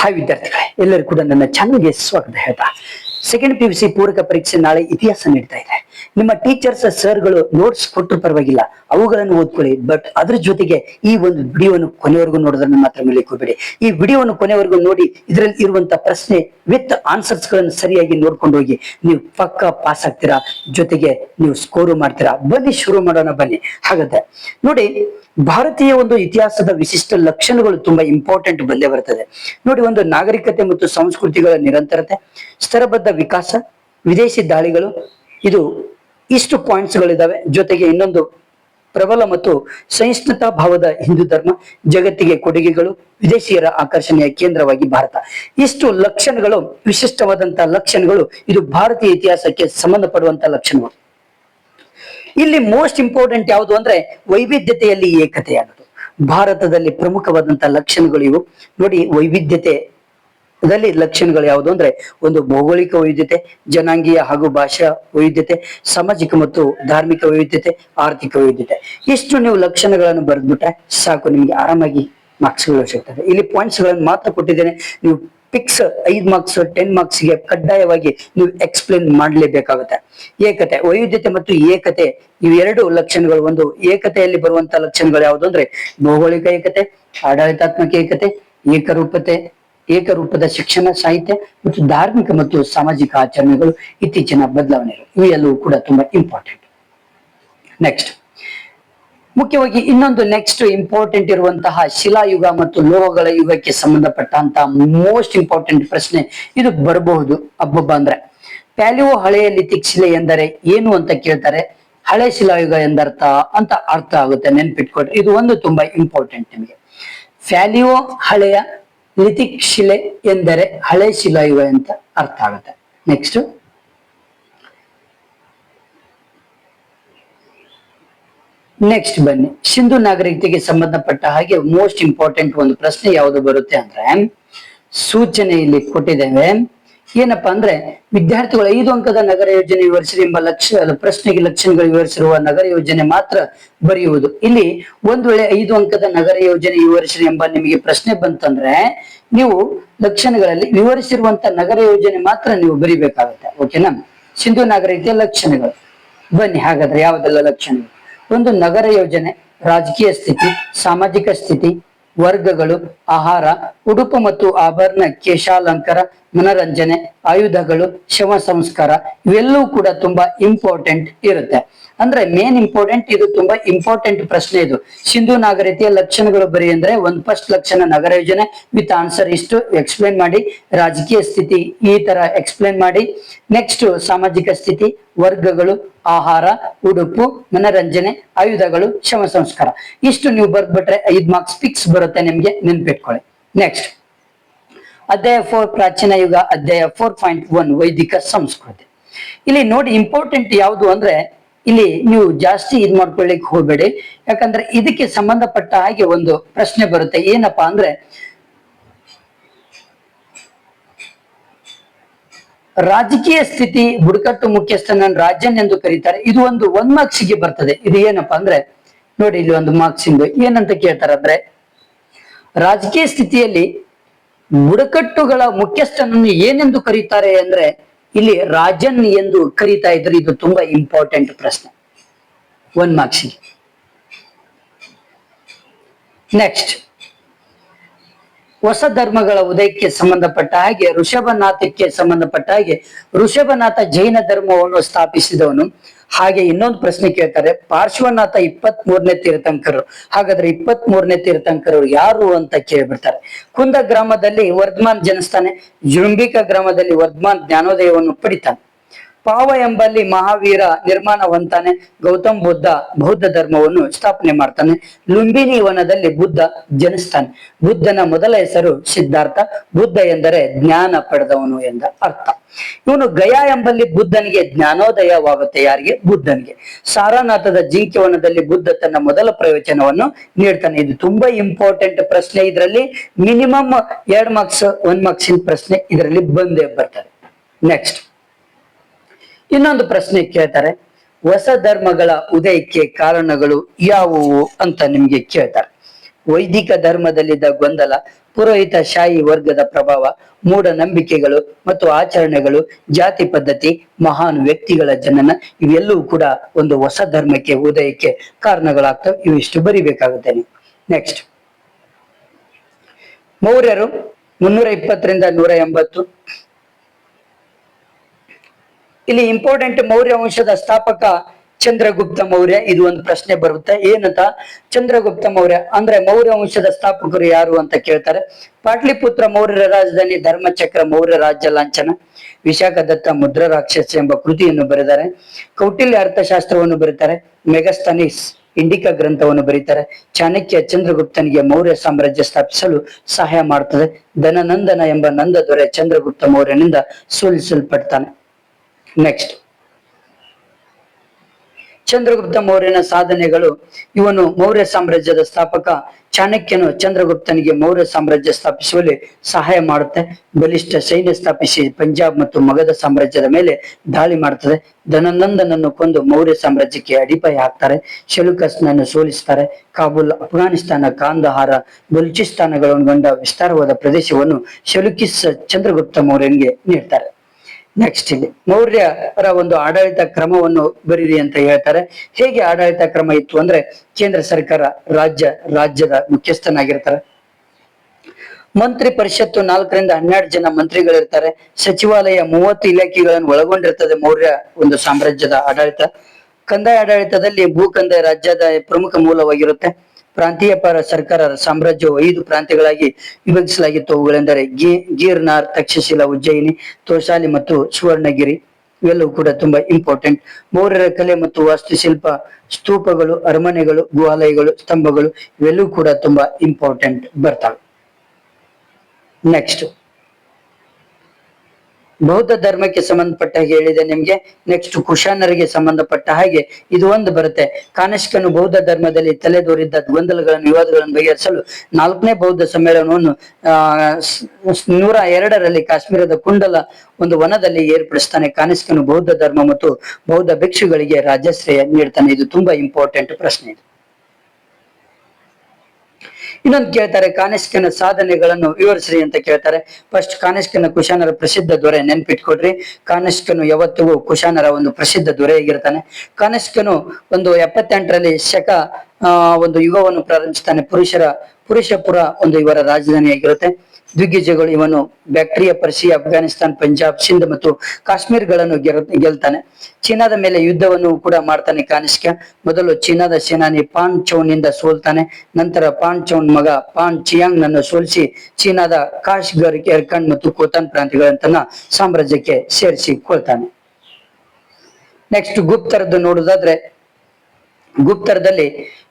Hi ವಿದ್ಯಾರ್ಥಿಗಳೇ, ಎಲ್ಲರೂ ಕೂಡ ನನ್ನ ಚಾನಲ್ಗೆ ಸ್ವಾಗತ ಹೇಳ್ತಾ. ಸೆಕೆಂಡ್ ಪಿ ಯು ಸಿ ಪೂರಕ ಪರೀಕ್ಷೆ ನಾಳೆ ಇತಿಹಾಸ ನೀಡ್ತಾ ಇದೆ. ನಿಮ್ಮ ಟೀಚರ್ಸ್, ಸರ್ಗಳು ನೋಟ್ಸ್ ಕೊಟ್ಟರು ಪರವಾಗಿಲ್ಲ, ಅವುಗಳನ್ನು ಓದ್ಕೊಳ್ಳಿ. ಬಟ್ ಅದ್ರ ಜೊತೆಗೆ ಈ ಒಂದು ವಿಡಿಯೋವನ್ನು ಕೊನೆವರೆಗೂ ನೋಡೋದನ್ನ ಮಾತ್ರ ಮೇಲೆ ಈ ವಿಡಿಯೋವನ್ನು ಕೊನೆವರೆಗೂ ನೋಡಿ, ಇದರಲ್ಲಿ ಇರುವಂತ ಪ್ರಶ್ನೆ ವಿತ್ ಆನ್ಸರ್ಸ್ಗಳನ್ನು ಸರಿಯಾಗಿ ನೋಡ್ಕೊಂಡು ಹೋಗಿ, ನೀವು ಪಕ್ಕ ಪಾಸ್ ಆಗ್ತೀರಾ? ಜೊತೆಗೆ ನೀವು ಸ್ಕೋರು ಮಾಡ್ತೀರಾ? ಬನ್ನಿ, ಶುರು ಮಾಡೋಣ, ಬನ್ನಿ. ಹಾಗಾದ್ರೆ, ನೋಡಿ, ಭಾರತೀಯ ಒಂದು ಇತಿಹಾಸದ ವಿಶಿಷ್ಟ ಲಕ್ಷಣಗಳು ತುಂಬಾ ಇಂಪಾರ್ಟೆಂಟ್ ಬಂದೇ ಬರ್ತದೆ. ನೋಡಿ, ಒಂದು ನಾಗರಿಕತೆ ಮತ್ತು ಸಂಸ್ಕೃತಿಗಳ ನಿರಂತರತೆ ಸ್ತರಬದ್ಧ ವಿಕಾಸ, ವಿದೇಶಿ ದಾಳಿಗಳು, ಇದು ಇಷ್ಟು ಪಾಯಿಂಟ್ಸ್ ಗಳಿದಾವೆ. ಜೊತೆಗೆ ಇನ್ನೊಂದು ಪ್ರಬಲ ಮತ್ತು ಸಹಿಷ್ಣುತಾ ಭಾವದ ಹಿಂದೂ ಧರ್ಮ, ಜಗತ್ತಿಗೆ ಕೊಡುಗೆಗಳು, ವಿದೇಶಿಯರ ಆಕರ್ಷಣೆಯ ಕೇಂದ್ರವಾಗಿ ಭಾರತ. ಇಷ್ಟು ಲಕ್ಷಣಗಳು ವಿಶಿಷ್ಟವಾದಂತಹ ಲಕ್ಷಣಗಳು ಇದು ಭಾರತೀಯ ಇತಿಹಾಸಕ್ಕೆ ಸಂಬಂಧಪಡುವಂತಹ ಲಕ್ಷಣಗಳು. ಇಲ್ಲಿ ಮೋಸ್ಟ್ ಇಂಪಾರ್ಟೆಂಟ್ ಯಾವುದು ಅಂದ್ರೆ ವೈವಿಧ್ಯತೆಯಲ್ಲಿ ಏಕತೆ ಭಾರತದಲ್ಲಿ ಪ್ರಮುಖವಾದಂತಹ ಲಕ್ಷಣಗಳು ಇವು. ನೋಡಿ ವೈವಿಧ್ಯತೆ ದಲ್ಲಿ ಲಕ್ಷಣಗಳು ಯಾವುದು ಅಂದ್ರೆ ಒಂದು ಭೌಗೋಳಿಕ ವೈವಿಧ್ಯತೆ, ಜನಾಂಗೀಯ ಹಾಗೂ ಭಾಷಾ ವೈವಿಧ್ಯತೆ, ಸಾಮಾಜಿಕ ಮತ್ತು ಧಾರ್ಮಿಕ ವೈವಿಧ್ಯತೆ, ಆರ್ಥಿಕ ವೈವಿಧ್ಯತೆ. ಇಷ್ಟು ನೀವು ಲಕ್ಷಣಗಳನ್ನು ಬರೆದ್ಬಿಟ್ರೆ ಸಾಕು, ನಿಮ್ಗೆ ಆರಾಮಾಗಿ ಮಾರ್ಕ್ಸ್ಗಳು ಸಿಗ್ತದೆ. ಇಲ್ಲಿ ಪಾಯಿಂಟ್ಸ್ಗಳನ್ನು ಮಾತ್ರ ಕೊಟ್ಟಿದ್ದೇನೆ. ನೀವು ಪಿಕ್ಸ್ ಐದು ಮಾರ್ಕ್ಸ್ ಟೆನ್ ಮಾರ್ಕ್ಸ್ಗೆ ಕಡ್ಡಾಯವಾಗಿ ನೀವು ಎಕ್ಸ್ಪ್ಲೇನ್ ಮಾಡಲೇಬೇಕಾಗುತ್ತೆ. ಏಕತೆ, ವೈವಿಧ್ಯತೆ ಮತ್ತು ಏಕತೆ ಇವೆರಡು ಲಕ್ಷಣಗಳು. ಒಂದು ಏಕತೆಯಲ್ಲಿ ಬರುವಂತ ಲಕ್ಷಣಗಳು ಯಾವುದು ಅಂದ್ರೆ ಭೌಗೋಳಿಕ ಏಕತೆ, ಆಡಳಿತಾತ್ಮಕ ಏಕತೆ, ಏಕರೂಪತೆ ಏಕರೂಪದ ಶಿಕ್ಷಣ, ಸಾಹಿತ್ಯ ಮತ್ತು ಧಾರ್ಮಿಕ ಮತ್ತು ಸಾಮಾಜಿಕ ಆಚರಣೆಗಳು ಇತ್ತೀಚಿನ ಬದಲಾವಣೆಗಳು. ಇವೆಲ್ಲವೂ ಕೂಡ ತುಂಬಾ ಇಂಪಾರ್ಟೆಂಟ್ ನೆಕ್ಸ್ಟ್ ಮುಖ್ಯವಾಗಿ ಇನ್ನೊಂದು ನೆಕ್ಸ್ಟ್ ಇಂಪಾರ್ಟೆಂಟ್ ಇರುವಂತಹ ಶಿಲಾಯುಗ ಮತ್ತು ಲೋಹಗಳ ಯುಗಕ್ಕೆ ಸಂಬಂಧಪಟ್ಟಂತಹ ಮೋಸ್ಟ್ ಇಂಪಾರ್ಟೆಂಟ್ ಪ್ರಶ್ನೆ ಇದು ಬರಬಹುದು. ಅಬ್ಬಬ್ಬ ಅಂದ್ರೆ ಪ್ಯಾಲಿಯೋ ಹಳೆಯ ಲಿಥಿಕ್ ಎಂದರೆ ಏನು ಅಂತ ಕೇಳ್ತಾರೆ? ಹಳೆ ಶಿಲಾಯುಗ ಎಂದರ್ಥ ಅಂತ ಅರ್ಥ ಆಗುತ್ತೆ. ನೆನ್ಪಿಟ್ಕೊಟ್ರೆ ಇದು ಒಂದು ತುಂಬಾ ಇಂಪಾರ್ಟೆಂಟ್ ನಿಮಗೆ. ಫ್ಯಾಲಿಯೋ ಹಳೆಯ ಲಿಥಿಕ್ ಶಿಲೆ ಎಂದರೆ ಹಳೆ ಶಿಲಾಯುಗ ಅಂತ ಅರ್ಥ ಆಗುತ್ತೆ. ನೆಕ್ಸ್ಟ್ ನೆಕ್ಸ್ಟ್ ಬನ್ನಿ. ಸಿಂಧು ನಾಗರಿಕತೆಗೆ ಸಂಬಂಧಪಟ್ಟ ಹಾಗೆ ಮೋಸ್ಟ್ ಇಂಪಾರ್ಟೆಂಟ್ ಒಂದು ಪ್ರಶ್ನೆ ಯಾವುದು ಬರುತ್ತೆ ಅಂದ್ರೆ ಸೂಚನೆಯಲ್ಲಿ ಕೊಟ್ಟಿದ್ದೇವೆ. ಏನಪ್ಪಾ ಅಂದ್ರೆ ವಿದ್ಯಾರ್ಥಿಗಳು ಐದು ಅಂಕದ ನಗರ ಯೋಜನೆ ವಿವರಿಸಿರಿ ಎಂಬ ಲಕ್ಷ ಪ್ರಶ್ನೆಗೆ ಲಕ್ಷಣಗಳು ವಿವರಿಸಿರುವ ನಗರ ಯೋಜನೆ ಮಾತ್ರ ಬರೆಯುವುದು. ಇಲ್ಲಿ ಒಂದ್ ವೇಳೆ ಐದು ಅಂಕದ ನಗರ ಯೋಜನೆ ವಿವರಿಸಿರಿ ಎಂಬ ನಿಮಗೆ ಪ್ರಶ್ನೆ ಬಂತಂದ್ರೆ ನೀವು ಲಕ್ಷಣಗಳಲ್ಲಿ ವಿವರಿಸಿರುವಂತ ನಗರ ಯೋಜನೆ ಮಾತ್ರ ನೀವು ಬರಿಬೇಕಾಗುತ್ತೆ. ಓಕೆನಾ ಸಿಂಧು ನಾಗರಿಕತೆಯ ಲಕ್ಷಣಗಳು. ಬನ್ನಿ, ಹಾಗಾದ್ರೆ ಯಾವುದೆಲ್ಲ ಲಕ್ಷಣಗಳು? ಒಂದು ನಗರ ಯೋಜನೆ, ರಾಜಕೀಯ ಸ್ಥಿತಿ, ಸಾಮಾಜಿಕ ಸ್ಥಿತಿ ವರ್ಗಗಳು, ಆಹಾರ, ಉಡುಪು ಮತ್ತು ಆಭರಣ, ಕೇಶಾಲಂಕಾರ, ಮನರಂಜನೆ, ಆಯುಧಗಳು, ಶವ ಸಂಸ್ಕಾರ ಇವೆಲ್ಲವೂ ಕೂಡ ತುಂಬಾ ಇಂಪಾರ್ಟೆಂಟ್ ಇರುತ್ತೆ. ಅಂದ್ರೆ ಮೇನ್ ಇಂಪಾರ್ಟೆಂಟ್ ಇದು ತುಂಬಾ ಇಂಪಾರ್ಟೆಂಟ್ ಪ್ರಶ್ನೆ ಇದು. ಸಿಂಧು ನಾಗರಿಕತೆಯ ಲಕ್ಷಣಗಳು ಬರಿ ಅಂದ್ರೆ ಒಂದ್ ಫಸ್ಟ್ ಲಕ್ಷಣ ನಗರ ಯೋಜನೆ ವಿತ್ ಆನ್ಸರ್ ಇಷ್ಟು ಎಕ್ಸ್ಪ್ಲೇನ್ ಮಾಡಿ, ರಾಜಕೀಯ ಸ್ಥಿತಿ ಈ ತರ ಎಕ್ಸ್ಪ್ಲೇನ್ ಮಾಡಿ. ನೆಕ್ಸ್ಟ್ ಸಾಮಾಜಿಕ ಸ್ಥಿತಿ ವರ್ಗಗಳು, ಆಹಾರ, ಉಡುಪು, ಮನರಂಜನೆ, ಆಯುಧಗಳು ಶಮ ಸಂಸ್ಕಾರ. ಇಷ್ಟು ನೀವು ಬರ್ದ್ಬಿಟ್ರೆ ಐದ್ ಮಾರ್ಕ್ಸ್ ಫಿಕ್ಸ್ ಬರುತ್ತೆ ನಿಮ್ಗೆ, ನೆನ್ಪಿಟ್ಕೊಳ್ಳಿ. ನೆಕ್ಸ್ಟ್ ಅಧ್ಯಾಯ ಫೋರ್ ಪ್ರಾಚೀನ ಯುಗ, ಅಧ್ಯಾಯ ಫೋರ್ ಪಾಯಿಂಟ್ ಒನ್ ವೈದಿಕ ಸಂಸ್ಕೃತಿ. ಇಲ್ಲಿ ನೋಡಿ ಇಂಪಾರ್ಟೆಂಟ್ ಯಾವುದು ಅಂದ್ರೆ, ಇಲ್ಲಿ ನೀವು ಜಾಸ್ತಿ ಇದ್ ಮಾಡ್ಕೊಳ್ಳಿಕ್ ಹೋಗ್ಬೇಡಿ. ಯಾಕಂದ್ರೆ ಇದಕ್ಕೆ ಸಂಬಂಧಪಟ್ಟ ಹಾಗೆ ಒಂದು ಪ್ರಶ್ನೆ ಬರುತ್ತೆ. ಏನಪ್ಪಾ ಅಂದ್ರೆ ರಾಜಕೀಯ ಸ್ಥಿತಿ ಬುಡಕಟ್ಟು ಮುಖ್ಯಸ್ಥನನ್ನು ರಾಜನ್ ಎಂದು ಕರೀತಾರೆ. ಇದು ಒಂದು ಒನ್ ಮಾರ್ಕ್ಸ್ಗೆ ಬರ್ತದೆ. ಇದು ಏನಪ್ಪಾ ಅಂದ್ರೆ, ನೋಡಿ ಇಲ್ಲಿ ಒಂದು ಮಾರ್ಕ್ಸ್ ಇಂದು. ಏನಂತ ಕೇಳ್ತಾರಂದ್ರೆ ರಾಜಕೀಯ ಸ್ಥಿತಿಯಲ್ಲಿ ಬುಡಕಟ್ಟುಗಳ ಮುಖ್ಯಸ್ಥನನ್ನು ಏನೆಂದು ಕರೀತಾರೆ ಅಂದ್ರೆ, ಇಲ್ಲಿ ರಾಜನ್ ಎಂದು ಕರೀತಾ ಇದ್ರು ಇದು ತುಂಬಾ ಇಂಪಾರ್ಟೆಂಟ್ ಪ್ರಶ್ನೆ. ಒನ್ ಮಾರ್ಕ್ಸ್ ನೆಕ್ಸ್ಟ್ ಹೊಸ ಧರ್ಮಗಳ ಉದಯಕ್ಕೆ ಸಂಬಂಧಪಟ್ಟ ಹಾಗೆ ಋಷಭನಾಥಕ್ಕೆ ಸಂಬಂಧಪಟ್ಟ ಹಾಗೆ ಋಷಭನಾಥ ಜೈನ ಧರ್ಮವನ್ನು ಸ್ಥಾಪಿಸಿದವನು. ಹಾಗೆ ಇನ್ನೊಂದು ಪ್ರಶ್ನೆ ಕೇಳ್ತಾರೆ, ಪಾರ್ಶ್ವನಾಥ ಇಪ್ಪತ್ ಮೂರನೇ ತೀರ್ಥಂಕರು, ಹಾಗಾದ್ರೆ ಇಪ್ಪತ್ ಮೂರನೇ ತೀರ್ಥಂಕರು ಯಾರು ಅಂತ ಕೇಳ್ಬಿಡ್ತಾರೆ. ಕುಂದ ಗ್ರಾಮದಲ್ಲಿ ವರ್ಧಮಾನ್ ಜನಿಸ್ತಾನೆ ಜೃಂಬಿಕಾ ಗ್ರಾಮದಲ್ಲಿ ವರ್ಧಮಾನ್ ಜ್ಞಾನೋದಯವನ್ನು ಪಡಿತಾನೆ. ಪಾವ ಎಂಬಲ್ಲಿ ಮಹಾವೀರ ನಿರ್ಮಾಣ ಹೊಂತಾನೆ ಗೌತಮ್ ಬುದ್ಧ ಬೌದ್ಧ ಧರ್ಮವನ್ನು ಸ್ಥಾಪನೆ ಮಾಡ್ತಾನೆ. ಲುಂಬಿನಿ ವನದಲ್ಲಿ ಬುದ್ಧ ಜನಿಸ್ತಾನೆ. ಬುದ್ಧನ ಮೊದಲ ಹೆಸರು ಸಿದ್ಧಾರ್ಥ, ಬುದ್ಧ ಎಂದರೆ ಜ್ಞಾನ ಪಡೆದವನು ಎಂದ ಅರ್ಥ. ಇವನು ಗಯಾ ಎಂಬಲ್ಲಿ ಬುದ್ಧನಿಗೆ ಜ್ಞಾನೋದಯವಾಗುತ್ತೆ ಯಾರಿಗೆ? ಬುದ್ಧನಿಗೆ. ಸಾರನಾಥದ ಜಿಂಕೆ ವನದಲ್ಲಿ ಬುದ್ಧ ತನ್ನ ಮೊದಲ ಪ್ರವಚನವನ್ನು ನೀಡ್ತಾನೆ. ಇದು ತುಂಬಾ ಇಂಪಾರ್ಟೆಂಟ್ ಪ್ರಶ್ನೆ ಇದರಲ್ಲಿ. ಮಿನಿಮಮ್ ಎರಡ್ ಮಾರ್ಕ್ಸ್ ಒನ್ ಮಾರ್ಕ್ಸಿನ ಪ್ರಶ್ನೆ ಇದರಲ್ಲಿ ಬಂದೇ ಬರ್ತಾರೆ ನೆಕ್ಸ್ಟ್ ಇನ್ನೊಂದು ಪ್ರಶ್ನೆ ಕೇಳ್ತಾರೆ, ಹೊಸ ಧರ್ಮಗಳ ಉದಯಕ್ಕೆ ಕಾರಣಗಳು ಯಾವುವು ಅಂತ ನಿಮ್ಗೆ ಕೇಳ್ತಾರೆ. ವೈದಿಕ ಧರ್ಮದಲ್ಲಿದ್ದ ಗೊಂದಲ, ಪುರೋಹಿತ ಶಾಹಿ ವರ್ಗದ ಪ್ರಭಾವ, ಮೂಢನಂಬಿಕೆಗಳು ಮತ್ತು ಆಚರಣೆಗಳು, ಜಾತಿ ಪದ್ಧತಿ, ಮಹಾನ್ ವ್ಯಕ್ತಿಗಳ ಜನನ, ಇವೆಲ್ಲವೂ ಕೂಡ ಒಂದು ಹೊಸ ಧರ್ಮಕ್ಕೆ ಉದಯಕ್ಕೆ ಕಾರಣಗಳಾಗ್ತವೆ. ಇವಿಷ್ಟು ಬರಿಬೇಕಾಗುತ್ತೆ ನೆಕ್ಸ್ಟ್ ಮೌರ್ಯರು ಮುನ್ನೂರ ಇಪ್ಪತ್ತರಿಂದ ನೂರ ಎಂಬತ್ತು ಇಲ್ಲಿ ಇಂಪಾರ್ಟೆಂಟ್ ಮೌರ್ಯ ವಂಶದ ಸ್ಥಾಪಕ ಚಂದ್ರಗುಪ್ತ ಮೌರ್ಯ, ಇದು ಒಂದು ಪ್ರಶ್ನೆ ಬರುತ್ತೆ. ಏನಂತ? ಚಂದ್ರಗುಪ್ತ ಮೌರ್ಯ, ಅಂದ್ರೆ ಮೌರ್ಯ ವಂಶದ ಸ್ಥಾಪಕರು ಯಾರು ಅಂತ ಕೇಳ್ತಾರೆ. ಪಾಟ್ಲಿಪುತ್ರ ಮೌರ್ಯರ ರಾಜಧಾನಿ ಧರ್ಮಚಕ್ರ ಮೌರ್ಯ ರಾಜ್ಯ ಲಾಂಛನ. ವಿಶಾಖದತ್ತ ಮುದ್ರ ರಾಕ್ಷಸ ಎಂಬ ಕೃತಿಯನ್ನು ಬರೆದಾರೆ, ಕೌಟಿಲ್ಯ ಅರ್ಥಶಾಸ್ತ್ರವನ್ನು ಬರೀತಾರೆ ಮೆಗಸ್ತನಿಸ್ ಇಂಡಿಕಾ ಗ್ರಂಥವನ್ನು ಬರೀತಾರೆ. ಚಾಣಕ್ಯ ಚಂದ್ರಗುಪ್ತನಿಗೆ ಮೌರ್ಯ ಸಾಮ್ರಾಜ್ಯ ಸ್ಥಾಪಿಸಲು ಸಹಾಯ ಮಾಡುತ್ತದೆ ಧನನಂದನ ಎಂಬ ನಂದ ದೊರೆ ಚಂದ್ರಗುಪ್ತ ಮೌರ್ಯನಿಂದ ಸೋಲಿಸಲ್ಪಡ್ತಾನೆ. ನೆಕ್ಸ್ಟ್ ಚಂದ್ರಗುಪ್ತ ಮೌರ್ಯನ ಸಾಧನೆಗಳು. ಇವನು ಮೌರ್ಯ ಸಾಮ್ರಾಜ್ಯದ ಸ್ಥಾಪಕ. ಚಾಣಕ್ಯನು ಚಂದ್ರಗುಪ್ತನಿಗೆ ಮೌರ್ಯ ಸಾಮ್ರಾಜ್ಯ ಸ್ಥಾಪಿಸುವಲ್ಲಿ ಸಹಾಯ ಮಾಡುತ್ತೆ. ಬಲಿಷ್ಠ ಸೈನ್ಯ ಸ್ಥಾಪಿಸಿ ಪಂಜಾಬ್ ಮತ್ತು ಮಗಧ ಸಾಮ್ರಾಜ್ಯದ ಮೇಲೆ ದಾಳಿ ಮಾಡುತ್ತದೆ ಧನನಂದನನ್ನು ಕೊಂದು ಮೌರ್ಯ ಸಾಮ್ರಾಜ್ಯಕ್ಕೆ ಅಡಿಪಾಯ ಹಾಕ್ತಾರೆ. ಶೆಲುಕಸ್ನನ್ನು ಸೋಲಿಸ್ತಾರೆ. ಕಾಬೂಲ್ ಅಫ್ಘಾನಿಸ್ತಾನ, ಕಾಂದಹಾರ, ಬಲೂಚಿಸ್ತಾನಗಳನ್ನೊಳಗೊಂಡ ವಿಸ್ತಾರವಾದ ಪ್ರದೇಶವನ್ನು ಶೆಲುಕಿಸ್ ಚಂದ್ರಗುಪ್ತ ಮೌರ್ಯನಿಗೆ ನೀಡ್ತಾರೆ. ನೆಕ್ಸ್ಟ್ ಇಲ್ಲಿ ಮೌರ್ಯರ ಒಂದು ಆಡಳಿತ ಕ್ರಮವನ್ನು ಬರೀರಿ ಅಂತ ಹೇಳ್ತಾರೆ. ಹೇಗೆ ಆಡಳಿತ ಕ್ರಮ ಇತ್ತು ಅಂದ್ರೆ ಕೇಂದ್ರ ಸರ್ಕಾರ ರಾಜ್ಯ, ರಾಜ್ಯದ ಮುಖ್ಯಸ್ಥನಾಗಿರ್ತಾರೆ. ಮಂತ್ರಿ ಪರಿಷತ್ತು ನಾಲ್ಕರಿಂದ ಹನ್ನೆರಡು ಜನ ಮಂತ್ರಿಗಳಿರ್ತಾರೆ. ಸಚಿವಾಲಯ ಮೂವತ್ತು ಇಲಾಖೆಗಳನ್ನು ಒಳಗೊಂಡಿರ್ತದೆ ಮೌರ್ಯ ಒಂದು ಸಾಮ್ರಾಜ್ಯದ ಆಡಳಿತ. ಕಂದಾಯ ಆಡಳಿತದಲ್ಲಿ ಭೂ ಕಂದಾಯ ರಾಜ್ಯದ ಪ್ರಮುಖ ಮೂಲವಾಗಿರುತ್ತೆ. ಪ್ರಾಂತೀಯ ಪರ ಸರ್ಕಾರ ಸಾಮ್ರಾಜ್ಯವು ಐದು ಪ್ರಾಂತ್ಯಗಳಾಗಿ ವಿಭಜಿಸಲಾಗಿತ್ತು. ಅವುಗಳೆಂದರೆ ಗಿ, ಗೀರ್ನಾರ್, ತಕ್ಷಶಿಲ, ಉಜ್ಜಯಿನಿ ತೋಶಾಲಿ ಮತ್ತು ಸುವರ್ಣಗಿರಿ. ಇವೆಲ್ಲವೂ ಕೂಡ ತುಂಬಾ ಇಂಪಾರ್ಟೆಂಟ್ ಮೌರ್ಯರ ಕಲೆ ಮತ್ತು ವಾಸ್ತುಶಿಲ್ಪ, ಸ್ತೂಪಗಳು, ಅರಮನೆಗಳು, ಗುಹಾಲಯಗಳು, ಸ್ತಂಭಗಳು ಇವೆಲ್ಲವೂ ಕೂಡ ತುಂಬಾ ಇಂಪಾರ್ಟೆಂಟ್ ಬರ್ತವೆ. ನೆಕ್ಸ್ಟ್ ಬೌದ್ಧ ಧರ್ಮಕ್ಕೆ ಸಂಬಂಧಪಟ್ಟ ಹಾಗೆ ಹೇಳಿದೆ ನಿಮ್ಗೆ. ನೆಕ್ಸ್ಟ್ ಕುಶಾನರಿಗೆ ಸಂಬಂಧಪಟ್ಟ ಹಾಗೆ ಇದು ಒಂದು ಬರುತ್ತೆ. ಕಾನಶ್ಕನು ಬೌದ್ಧ ಧರ್ಮದಲ್ಲಿ ತಲೆದೋರಿದ್ದ ಗೊಂದಲಗಳನ್ನು, ವಿವಾದಗಳನ್ನು ಬಗೆಹರಿಸಲು ನಾಲ್ಕನೇ ಬೌದ್ಧ ಸಮ್ಮೇಳನವನ್ನು ನೂರ ಎರಡರಲ್ಲಿ ಕಾಶ್ಮೀರದ ಕುಂಡಲ ಒಂದು ವನದಲ್ಲಿ ಏರ್ಪಡಿಸ್ತಾನೆ ಕಾನಿಷ್ಕನು ಬೌದ್ಧ ಧರ್ಮ ಮತ್ತು ಬೌದ್ಧ ಭಿಕ್ಷುಗಳಿಗೆ ರಾಜ್ಯಶ್ರೇಯ ನೀಡ್ತಾನೆ. ಇದು ತುಂಬಾ ಇಂಪಾರ್ಟೆಂಟ್ ಪ್ರಶ್ನೆ ಇದು. ಇನ್ನೊಂದು ಕೇಳ್ತಾರೆ, ಕಾನಿಷ್ಕನ ಸಾಧನೆಗಳನ್ನು ವಿವರಿಸ್ರಿ ಅಂತ ಕೇಳ್ತಾರೆ. ಫಸ್ಟ್ ಕಾನಿಷ್ಕನ ಕುಶಾನರ ಪ್ರಸಿದ್ಧ ದೊರೆ ನೆನ್ಪಿಟ್ಕೊಡ್ರಿ. ಕಾನಿಷ್ಕನು ಯಾವತ್ತಿಗೂ ಕುಶಾನರ ಒಂದು ಪ್ರಸಿದ್ಧ ದೊರೆಯಾಗಿರ್ತಾನೆ ಕಾನಿಷ್ಕನು ಒಂದು ಎಪ್ಪತ್ತೆಂಟರಲ್ಲಿ ಶಕ ಒಂದು ಯುಗವನ್ನು ಪ್ರಾರಂಭಿಸ್ತಾನೆ. ಪುರುಷರ, ಪುರುಷಪುರ ಒಂದು ಇವರ ರಾಜಧಾನಿಯಾಗಿರುತ್ತೆ. ದಿಗ್ಗಜಗಳು ಇವನು ಬ್ಯಾಕ್ಟೀರಿಯಾ ಪರ್ಷಿಯಾ, ಅಫ್ಘಾನಿಸ್ತಾನ್, ಪಂಜಾಬ್, ಸಿಂಧ್ ಮತ್ತು ಕಾಶ್ಮೀರ್ಗಳನ್ನು ಗೆಲ್ ಗೆಲ್ತಾನೆ. ಚೀನಾದ ಮೇಲೆ ಯುದ್ಧವನ್ನು ಕೂಡ ಮಾಡ್ತಾನೆ ಕಾನಿಷ್ಕ. ಮೊದಲು ಚೀನಾದ ಸೇನಾನಿ ಪಾನ್ ಚೌನ್ನಿಂದ ಸೋಲ್ತಾನೆ. ನಂತರ ಪಾನ್ ಚೌನ್ ಮಗ ಪಾನ್ ಚಿಯಾಂಗ್ ನನ್ನು ಸೋಲಿಸಿ ಚೀನಾದ ಕಾಶ್ಗರ್, ಕೆರ್ಕಂಡ್ ಮತ್ತು ಕೋತಾನ್ ಪ್ರಾಂತ್ಯಗಳನ್ನು ತನ್ನ ಸಾಮ್ರಾಜ್ಯಕ್ಕೆ ಸೇರಿಸಿಕೊಳ್ತಾನೆ. ನೆಕ್ಸ್ಟ್ ಗುಪ್ತರದ್ದು ನೋಡುದಾದ್ರೆ ಗುಪ್ತರದಲ್ಲಿ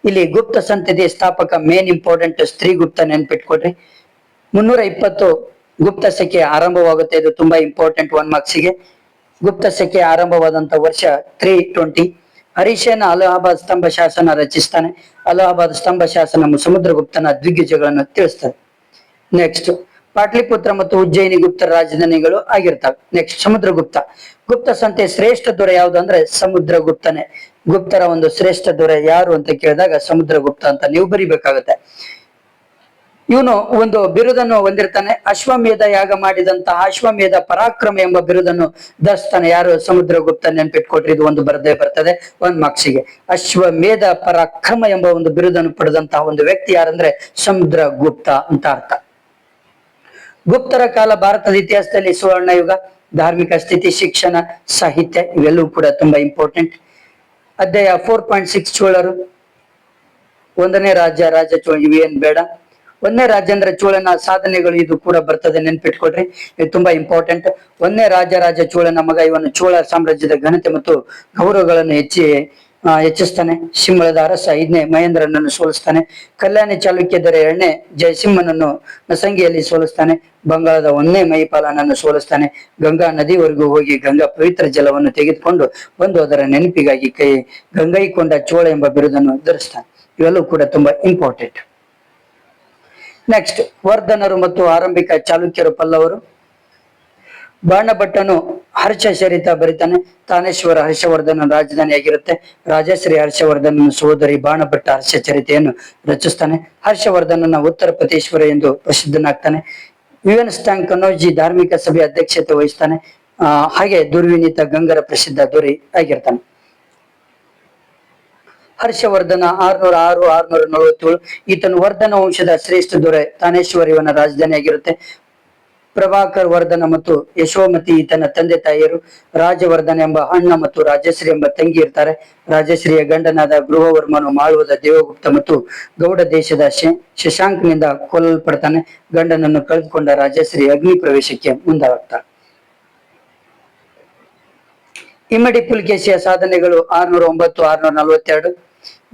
ಇಲ್ಲಿ ಗುಪ್ತ ಸಂತತಿ ಸ್ಥಾಪಕ ಮೇನ್ ಇಂಪಾರ್ಟೆಂಟ್ ಸ್ತ್ರೀ ಗುಪ್ತ ನೆನ್ಪಿಟ್ಕೊಡ್ರಿ ಮುನ್ನೂರ ಇಪ್ಪತ್ತು ಗುಪ್ತ ಸೆಕೆ ಆರಂಭವಾಗುತ್ತೆ. ಇದು ತುಂಬಾ ಇಂಪಾರ್ಟೆಂಟ್ ಒನ್ ಮಾರ್ಕ್ಸಿಗೆ ಗುಪ್ತ ಸೆಕೆ ಆರಂಭವಾದಂತ ವರ್ಷ ತ್ರೀ ಟ್ವೆಂಟಿ ಹರಿಶೇನ ಅಲಹಾಬಾದ್ ಸ್ತಂಭ ಶಾಸನ ರಚಿಸ್ತಾನೆ. ಅಲಹಾಬಾದ್ ಸ್ತಂಭ ಶಾಸನ ಸಮುದ್ರಗುಪ್ತನ ದಿಗ್ಗಜಗಳನ್ನು ತಿಳಿಸ್ತದೆ ನೆಕ್ಸ್ಟ್ ಪಾಟ್ಲಿಪುತ್ರ ಮತ್ತು ಉಜ್ಜಯಿನಿ ಗುಪ್ತ ರಾಜಧಾನಿಗಳು ಆಗಿರ್ತವೆ. ನೆಕ್ಸ್ಟ್ ಸಮುದ್ರಗುಪ್ತ. ಗುಪ್ತ ಸಂತೆ ಶ್ರೇಷ್ಠ ದೊರೆ ಯಾವುದು ಅಂದ್ರೆ ಸಮುದ್ರಗುಪ್ತನೇ. ಗುಪ್ತರ ಒಂದು ಶ್ರೇಷ್ಠ ದೊರೆ ಯಾರು ಅಂತ ಕೇಳಿದಾಗ ಸಮುದ್ರಗುಪ್ತ ಅಂತ ನೀವು ಬರಿಬೇಕಾಗುತ್ತೆ. ಇವನು ಒಂದು ಬಿರುದನ್ನು ಹೊಂದಿರ್ತಾನೆ. ಅಶ್ವಮೇಧ ಯಾಗ ಮಾಡಿದಂತಹ ಅಶ್ವಮೇಧ ಪರಾಕ್ರಮ ಎಂಬ ಬಿರುದನ್ನು ಧರಿಸ್ತಾನೆ. ಯಾರು? ಸಮುದ್ರಗುಪ್ತ ನೆನ್ಪಿಟ್ಕೊಟ್ರಿ ಇದು ಒಂದು ಬರದೇ ಬರ್ತದೆ. ಒಂದ್ ಮಾರ್ಕ್ಸಿಗೆ ಅಶ್ವಮೇಧ ಪರಾಕ್ರಮ ಎಂಬ ಒಂದು ಬಿರುದನ್ನು ಪಡೆದಂತಹ ಒಂದು ವ್ಯಕ್ತಿ ಯಾರಂದ್ರೆ ಸಮುದ್ರ ಗುಪ್ತ ಅಂತ ಅರ್ಥ. ಗುಪ್ತರ ಕಾಲ ಭಾರತದ ಇತಿಹಾಸದಲ್ಲಿ ಸುವರ್ಣ ಯುಗ, ಧಾರ್ಮಿಕ ಸ್ಥಿತಿ, ಶಿಕ್ಷಣ, ಸಾಹಿತ್ಯ ಇವೆಲ್ಲವೂ ಕೂಡ ತುಂಬಾ ಇಂಪಾರ್ಟೆಂಟ್ ಅಧ್ಯಾಯ ಫೋರ್ ಪಾಯಿಂಟ್ ಸಿಕ್ಸ್ ಚೋಳರು. ಒಂದನೇ ರಾಜ್ಯ, ರಾಜ ಚೋಳ ಇವೇನ್ ಬೇಡ. ಒಂದನೇ ರಾಜೇಂದ್ರ ಚೋಳನ ಸಾಧನೆಗಳು ಇದು ಕೂಡ ಬರ್ತದೆ ನೆನ್ಪಿಟ್ಕೊಡ್ರಿ ಇದು ತುಂಬಾ ಇಂಪಾರ್ಟೆಂಟ್ ಒಂದನೇ ರಾಜರಾಜ ರಾಜ ಚೋಳನ ಮಗ, ಇವನು ಚೋಳ ಸಾಮ್ರಾಜ್ಯದ ಘನತೆ ಮತ್ತು ಗೌರವಗಳನ್ನು ಹೆಚ್ಚಿ ಹೆಚ್ಚಿಸ್ತಾನೆ. ಸಿಂಹಳದ ಅರಸ, ಐದನೇ ಮಹೇಂದ್ರನನ್ನು ಸೋಲಿಸ್ತಾನೆ. ಕಲ್ಯಾಣಿ ಚಾಲುಕ್ಯದರ ದೊರೆ ಎರಡನೇ ಜಯಸಿಂಹನನ್ನು ನಸಂಗಿಯಲ್ಲಿ ಸೋಲಿಸ್ತಾನೆ. ಬಂಗಾಳದ ಒಂದನೇ ಮೈಪಾಲನನ್ನು ಸೋಲಿಸ್ತಾನೆ. ಗಂಗಾ ನದಿವರೆಗೂ ಹೋಗಿ ಗಂಗಾ ಪವಿತ್ರ ಜಲವನ್ನು ತೆಗೆದುಕೊಂಡು ಬಂದು ಅದರ ನೆನಪಿಗಾಗಿ ಕೈ, ಗಂಗೈಕೊಂಡ ಚೋಳ ಎಂಬ ಬಿರುದನ್ನು ಧರಿಸ್ತಾನೆ. ಇವೆಲ್ಲವೂ ಕೂಡ ತುಂಬಾ ಇಂಪಾರ್ಟೆಂಟ್ ನೆಕ್ಸ್ಟ್ ವರ್ಧನರು ಮತ್ತು ಆರಂಭಿಕ ಚಾಲುಕ್ಯರು ಪಲ್ಲವರು. ಬಾಣಭಟ್ಟನು ಹರ್ಷ ಚರಿತ ಬರಿತಾನೆ. ತಾನೇಶ್ವರ ಹರ್ಷವರ್ಧನ ರಾಜಧಾನಿಯಾಗಿರುತ್ತೆ. ರಾಜಶ್ರೀ ಹರ್ಷವರ್ಧನ ಸಹೋದರಿ ಬಾಣಭಟ್ಟ ಹರ್ಷ ಚರಿತೆಯನ್ನು ರಚಿಸ್ತಾನೆ. ಹರ್ಷವರ್ಧನನ ಉತ್ತರ ಪ್ರತೀಶ್ವರ ಎಂದು ಪ್ರಸಿದ್ಧನಾಗ್ತಾನೆ. ವಿವನ್ ಸ್ಟಾಂಗ್ ಕನೋಜಿ ಧಾರ್ಮಿಕ ಸಭೆ ಅಧ್ಯಕ್ಷತೆ ವಹಿಸ್ತಾನೆ. ಹಾಗೆ ದುರ್ವಿನೀತ ಗಂಗರ ಪ್ರಸಿದ್ಧ ದೊರೆ ಆಗಿರ್ತಾನೆ. ಹರ್ಷವರ್ಧನ ಆರ್ನೂರ ಆರು, ಆರ್ನೂರ ನಲವತ್ತೇಳು. ಈತನು ವರ್ಧನ ವಂಶದ ಶ್ರೇಷ್ಠ ದೊರೆ ತಾನೇಶ್ವರ ಇವನ ರಾಜಧಾನಿಯಾಗಿರುತ್ತೆ. ಪ್ರಭಾಕರ್ ವರ್ಧನ ಮತ್ತು ಯಶೋಮತಿ ಈತನ ತಂದೆ ತಾಯಿಯರು ರಾಜವರ್ಧನ ಎಂಬ ಅಣ್ಣ ಮತ್ತು ರಾಜಶ್ರೀ ಎಂಬ ತಂಗಿ ಇರ್ತಾರೆ. ರಾಜಶ್ರೀಯ ಗಂಡನಾದ ಗೃಹವರ್ಮನು ಮಾಳುವದ ದೇವಗುಪ್ತ ಮತ್ತು ಗೌಡ ದೇಶದ ಶಶಾಂಕ್ನಿಂದ ಕೊಲ್ಲಲ್ಪಡ್ತಾನೆ. ಗಂಡನನ್ನು ಕಳೆದುಕೊಂಡ ರಾಜಶ್ರೀ ಅಗ್ನಿ ಪ್ರವೇಶಕ್ಕೆ ಮುಂದಾಗ್ತಾರೆ ಇಮ್ಮಡಿ ಪುಲ್ಕೇಶಿಯ ಸಾಧನೆಗಳು ಆರ್ನೂರ ಒಂಬತ್ತು, ಆರ್ನೂರ ನಲವತ್ತೆರಡು.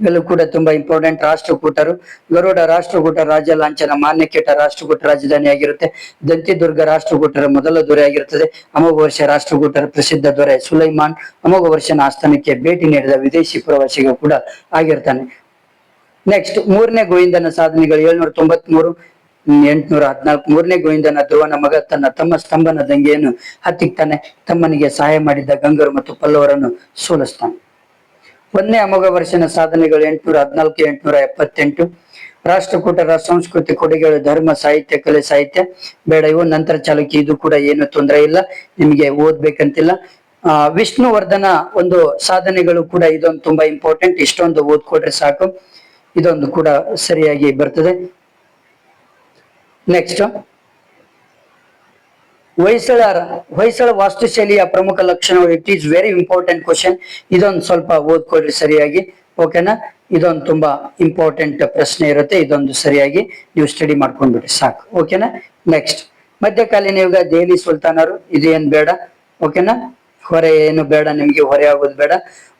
ಇವೆಲ್ಲೂ ಕೂಡ ತುಂಬಾ ಇಂಪಾರ್ಟೆಂಟ್ ರಾಷ್ಟ್ರಕೂಟರು. ಗರುಡ ರಾಷ್ಟ್ರಕೂಟ ರಾಜ್ಯ ಲಾಂಛನ, ಮಾನ್ಯಕೇಟ ರಾಷ್ಟ್ರಕೂಟ ರಾಜಧಾನಿಯಾಗಿರುತ್ತೆ ದಂತಿದುರ್ಗ ರಾಷ್ಟ್ರಕೂಟರ ಮೊದಲ ದೊರೆ ಆಗಿರುತ್ತದೆ. ಅಮೋಘವರ್ಷ ರಾಷ್ಟ್ರಕೂಟರ ಪ್ರಸಿದ್ಧ ದೊರೆ ಸುಲೈಮಾನ್. ಅಮೋಘವರ್ಷನ ಆಸ್ಥಾನಕ್ಕೆ ಭೇಟಿ ನೀಡಿದ ವಿದೇಶಿ ಪ್ರವಾಸಿಗ ಕೂಡ ಆಗಿರ್ತಾನೆ. ನೆಕ್ಸ್ಟ್ ಮೂರನೇ ಗೋವಿಂದನ ಸಾಧನೆಗಳು ಏಳ್ನೂರ ತೊಂಬತ್ ಮೂರು ಎಂಟ್ನೂರ ಹದಿನಾಲ್ಕು ಮೂರನೇ ಗೋವಿಂದನ ಧ್ರುವನ ಮಗ ತನ್ನ ತಮ್ಮ ಸ್ತಂಭನ ದಂಗೆಯನ್ನು ಹತ್ತಿಕ್ತಾನೆ. ತಮ್ಮನಿಗೆ ಸಹಾಯ ಮಾಡಿದ್ದ ಗಂಗರು ಮತ್ತು ಪಲ್ಲವರನ್ನು ಸೋಲಿಸ್ತಾನೆ. ಒಂದನೇ ಅಮೋಘ ವರ್ಷನ ಸಾಧನೆಗಳು ಎಂಟುನೂರ ಹದಿನಾಲ್ಕು, ಎಂಟುನೂರ ಎಪ್ಪತ್ತೆಂಟು. ರಾಷ್ಟ್ರಕೂಟರ ಸಂಸ್ಕೃತಿ, ಕೊಡುಗೆಗಳು, ಧರ್ಮ, ಸಾಹಿತ್ಯ, ಕಲೆ, ಸಾಹಿತ್ಯ. ಬೇಡ, ಇವು ನಂತರ ಚಾಲುಕ್ಯ. ಇದು ಕೂಡ ಏನು ತೊಂದರೆ ಇಲ್ಲ. ನಿಮಗೆ ಓದ್ಬೇಕಂತಿಲ್ಲ. ಆ, ವಿಷ್ಣುವರ್ಧನ ಒಂದು ಸಾಧನೆಗಳು ಕೂಡ ಇದೊಂದು ತುಂಬಾ ಇಂಪಾರ್ಟೆಂಟ್ ಇಷ್ಟೊಂದು ಓದ್ಕೊಟ್ರೆ ಸಾಕು. ಇದೊಂದು ಕೂಡ ಸರಿಯಾಗಿ ಬರ್ತದೆ. ನೆಕ್ಸ್ಟ್ ಹೊಯ್ಸಳ ಹೊಯ್ಸಳ ವಾಸ್ತುಶೈಲಿಯ ಪ್ರಮುಖ ಲಕ್ಷಣ it is very important question ಇದೊಂದು ಸ್ವಲ್ಪ ಓದ್ಕೊಳ್ರಿ ಸರಿಯಾಗಿ. ಓಕೆನಾ ಇದೊಂದು ತುಂಬಾ ಇಂಪಾರ್ಟೆಂಟ್ ಪ್ರಶ್ನೆ ಇರುತ್ತೆ. ಇದೊಂದು ಸರಿಯಾಗಿ ನೀವು ಸ್ಟಡಿ ಮಾಡ್ಕೊಂಡ್ಬಿಡಿ ಸಾಕು. ಓಕೆನಾ ನೆಕ್ಸ್ಟ್ ಮಧ್ಯಕಾಲೀನ ಯುಗ, ದೆಹಲಿ ಸುಲ್ತಾನರು. ಇದು ಏನ್ ಬೇಡ? ಓಕೆನಾ ಹೊರೆ ಏನು ಬೇಡ? ನಿಮ್ಗೆ ಹೊರೆ ಆಗೋದು ಬೇಡ.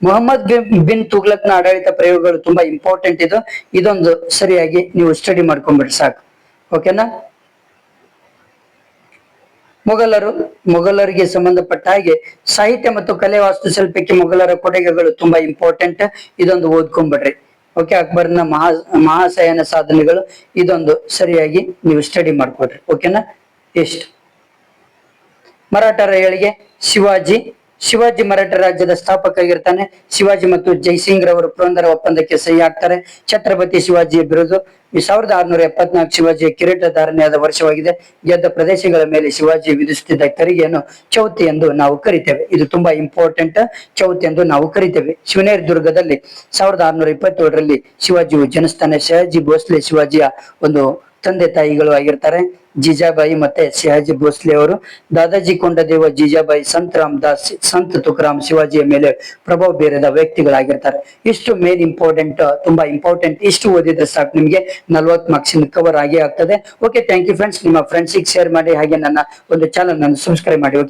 ಮೊಹಮ್ಮದ್ ಬಿನ್ ಬಿನ್ ತುಗ್ಲಕ್ನ ಆಡಳಿತ ಪ್ರಯೋಗಗಳು ತುಂಬಾ ಇಂಪಾರ್ಟೆಂಟ್ ಇದು. ಇದೊಂದು ಸರಿಯಾಗಿ ನೀವು ಸ್ಟಡಿ ಮಾಡ್ಕೊಂಡ್ಬಿಡಿ ಸಾಕು. ಓಕೆನಾ ಮೊಘಲರು, ಮೊಘಲರಿಗೆ ಸಂಬಂಧಪಟ್ಟ ಹಾಗೆ ಸಾಹಿತ್ಯ ಮತ್ತು ಕಲೆ ವಾಸ್ತುಶಿಲ್ಪಕ್ಕೆ ಮೊಘಲರ ಕೊಡುಗೆಗಳು ತುಂಬಾ ಇಂಪಾರ್ಟೆಂಟ್ ಇದೊಂದು ಓದ್ಕೊಂಡ್ಬಿಡ್ರಿ. ಓಕೆ ಅಕ್ಬರ್ನ ಮಹಾ ಮಹಾಶಯನ ಸಾಧನೆಗಳು ಇದೊಂದು ಸರಿಯಾಗಿ ನೀವು ಸ್ಟಡಿ ಮಾಡ್ಕೊಡ್ರಿ ಓಕೆನಾ ಎಷ್ಟು? ಮರಾಠರ ಏಳಿಗೆ ಶಿವಾಜಿ ಶಿವಾಜಿ ಮರಾಠ ರಾಜ್ಯದ ಸ್ಥಾಪಕ ಆಗಿರ್ತಾನೆ ಶಿವಾಜಿ ಮತ್ತು ಜೈಸಿಂಗ್ ರವರು ಪುರಂದರ ಒಪ್ಪಂದಕ್ಕೆ ಸಹಿ ಹಾಕ್ತಾರೆ ಛತ್ರಪತಿ ಶಿವಾಜಿಯ ಬಿರುದು. ಸಾವಿರದ ಆರುನೂರ ಎಪ್ಪತ್ನಾಲ್ಕು ಶಿವಾಜಿಯ ಕಿರೀಟಧಾರಣೆಯಾದ ವರ್ಷವಾಗಿದೆ. ಗೆದ್ದ ಪ್ರದೇಶಗಳ ಮೇಲೆ ಶಿವಾಜಿ ವಿಧಿಸುತ್ತಿದ್ದ ತೆರಿಗೆಯನ್ನು ಚೌತಿ ಎಂದು ನಾವು ಕರಿತೇವೆ. ಇದು ತುಂಬಾ ಇಂಪಾರ್ಟೆಂಟ್ ಚೌತಿ ಎಂದು ನಾವು ಕರಿತೇವೆ. ಶಿವನೇರಿ ದುರ್ಗದಲ್ಲಿ ಸಾವಿರದ ಆರುನೂರ ಇಪ್ಪತ್ತೇಳರಲ್ಲಿ ಶಿವಾಜಿಯು ಜನಸ್ಥಾನ ಶಹಾಜಿ ಭೋಸ್ಲೆ ಶಿವಾಜಿಯ ಒಂದು ತಂದೆ ತಾಯಿಗಳು ಆಗಿರ್ತಾರೆ. ಜೀಜಾಬಾಯಿ ಮತ್ತೆ ಶಿವಾಜಿ ಭೋಸ್ಲೆ ಅವರು. ದಾದಾಜಿ ಕೊಂಡದೇವ ಜೀಜಾಬಾಯಿ ಸಂತ್ ರಾಮ್ ದಾಸ್, ಸಂತ ತುಕರಾಮ್ ಶಿವಾಜಿಯ ಮೇಲೆ ಪ್ರಭಾವ ಬೀರದ ವ್ಯಕ್ತಿಗಳಾಗಿರ್ತಾರೆ. ಇಷ್ಟು ಮೇನ್ ಇಂಪಾರ್ಟೆಂಟ್ ತುಂಬಾ ಇಂಪಾರ್ಟೆಂಟ್ ಇಷ್ಟು ಓದಿದ್ರೆ ಸಾಕು ನಿಮ್ಗೆ. ನಲ್ವತ್ ಮಾರ್ಕ್ಸ್ ಕವರ್ ಆಗೇ ಆಗ್ತದೆ. ಓಕೆ ಥ್ಯಾಂಕ್ ಯು ಫ್ರೆಂಡ್ಸ್ ನಿಮ್ಮ ಫ್ರೆಂಡ್ಸಿಗೆ ಶೇರ್ ಮಾಡಿ, ಹಾಗೆ ನನ್ನ ಒಂದು ಚಾನಲ್ ಅನ್ನು ಸಬ್ಸ್ಕ್ರೈಬ್ ಮಾಡಿ.